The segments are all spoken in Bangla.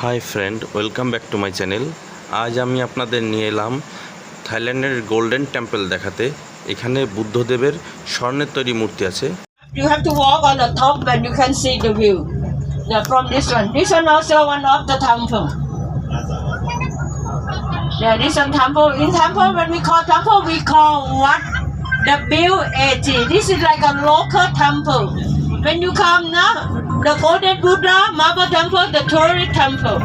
Hi friend welcome back to my channel আজ আমি আপনাদের নিয়ে এলাম থাইল্যান্ডের গোল্ডেন টেম্পল দেখাতে এখানে বুদ্ধদেবের স্বর্ণের তৈরি মূর্তি আছে You have to walk on the top and you can see the view. Yeah, from this one. This one also one of the temple. Yeah, this one temple. In temple, when we call temple, we call what? W-A-T. This is like a local temple. When you come now, the Golden Buddha, Marble Temple, the tourist temple.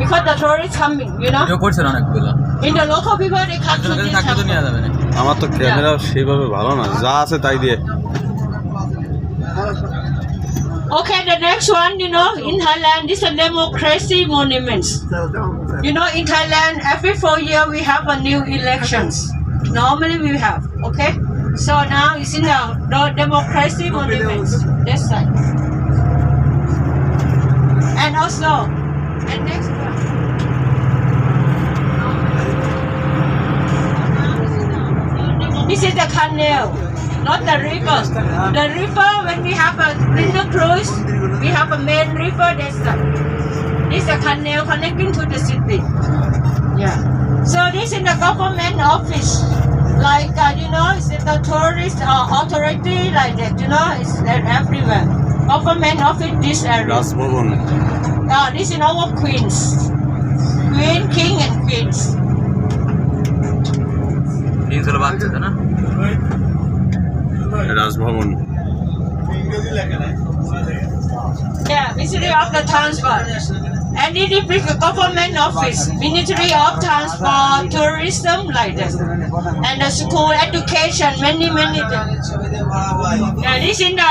Because the tourists coming, you know. Video করছেন অনেকগুলো In the local people, they come to একজনের this কাছে থাকলে তো temple. নেওয়া যাবে না আমার তো ক্যামেরা সেভাবে ভালো না যা আছে তাই দিয়ে Okay, the next one, you know, in Thailand, this is a democracy monuments. You know, in Thailand, every four year we have a new elections. Normally we have, okay? So now it's in the, the democracy monuments. This side. Also, and next one. This is the canal, not the river. The river, when we have a winter cruise, we have a main river. That's the, this is a canal connecting to the city. Yeah. So this is the government office. Like, uh, you know, it's the tourist uh, authority, like that, you know, it's there everywhere. Government office, this area. Raj Bhavan Uh, this is our queens. Queen, king, and queens. Prince হলো বাচ্চা তাই না Raj Bhavan Yeah, Ministry of the Transport. And it is big government office, Ministry of Transport, Tourism, like that. And the school education, many, many things. Yeah, this is the,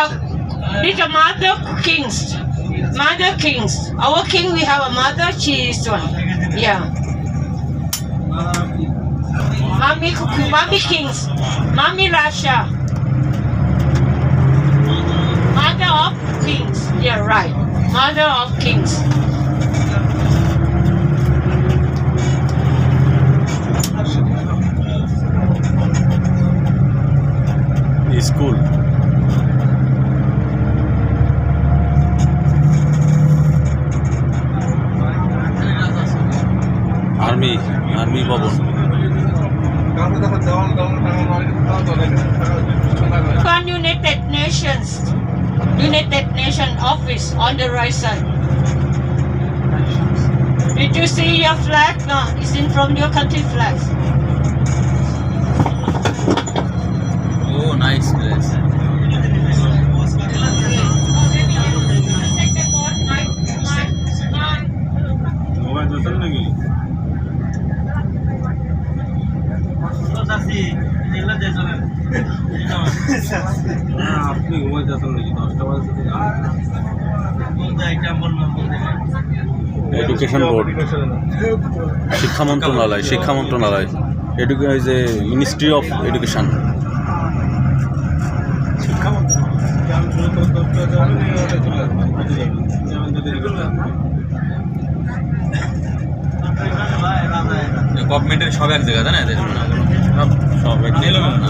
it's a mother kings. Mother kings. Our king, we have a mother. She is one. Yeah. Mommy, mommy kings. Mommy Russia. Mother of kings. Yeah, right. Mother of kings. It's cool. Army army ভবন One United Nations. United Nations office on the right side. Did you see your flag? No, it's in from your country flag. Oh nice place আপনি ঘুমাইতেছেন নাকি দশটা বাজে এডুকেশন শিক্ষা মন্ত্রণালয় শিক্ষা মন্ত্রণালয় এডুকে যে মিনিস্ট্রি অফ এডুকেশন গভর্নমেন্টের সব এক জায়গা, তাই না? এদের সব সব এক এলোমেলো না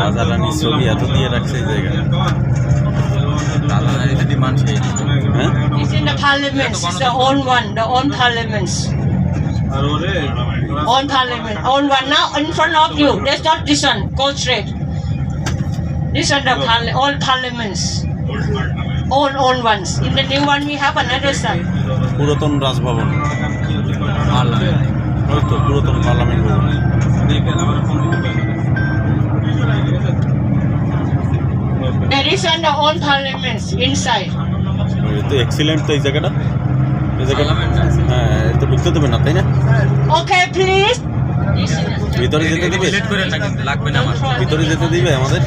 রাজা রানীর ছবি এত দিয়ে রাখছে এই জায়গায় দাদা এটা ডিমান্ড হ্যাঁ the own one, the own parliaments. Own parliament, own one. Now in front of you. That's not this one. Go straight. This one, the parli- all parliaments. Own, own ones. In the new one, we have another side. পুরাতন রাজভবন পুরাতন পার্লামেন্ট ভবন There is on the own parliaments inside. এই তো এক্সিলেন্ট তো এই জায়গাটা এই জায়গাটা পার্লামেন্ট হ্যাঁ এ তো ঢুকতে দেবে না তাই না Okay, please. ভিতরে যেতে দিবে লাগবে না আমার ভিতরে যেতে দিবে আমাদের.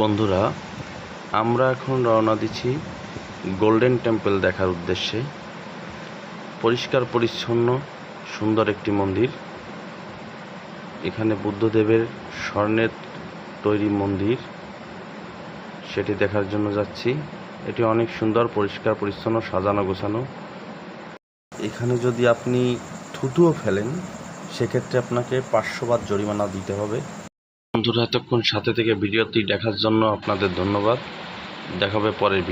বন্ধুরা আমরা এখন রওনা দিচ্ছি গোল্ডেন টেম্পল দেখার উদ্দেশ্যে। পরিষ্কার, পরিচ্ছন্ন, সুন্দর একটি মন্দির। এখানে বুদ্ধদেবের স্বর্ণের তৈরি মন্দির। সেটি দেখার জন্য যাচ্ছি। এটি অনেক সুন্দর, পরিষ্কার, পরিচ্ছন্ন, সাজানো, গোছানো। এখানে যদি আপনি থুতুও ফেলেন, সেক্ষেত্রে আপনাকে পাঁচশো বাদ জরিমানা দিতে হবে। বন্ধুরা এতক্ষণ সাথে থেকে ভিডিওটি দেখার জন্য আপনাদের ধন্যবাদ। দেখাবে পরের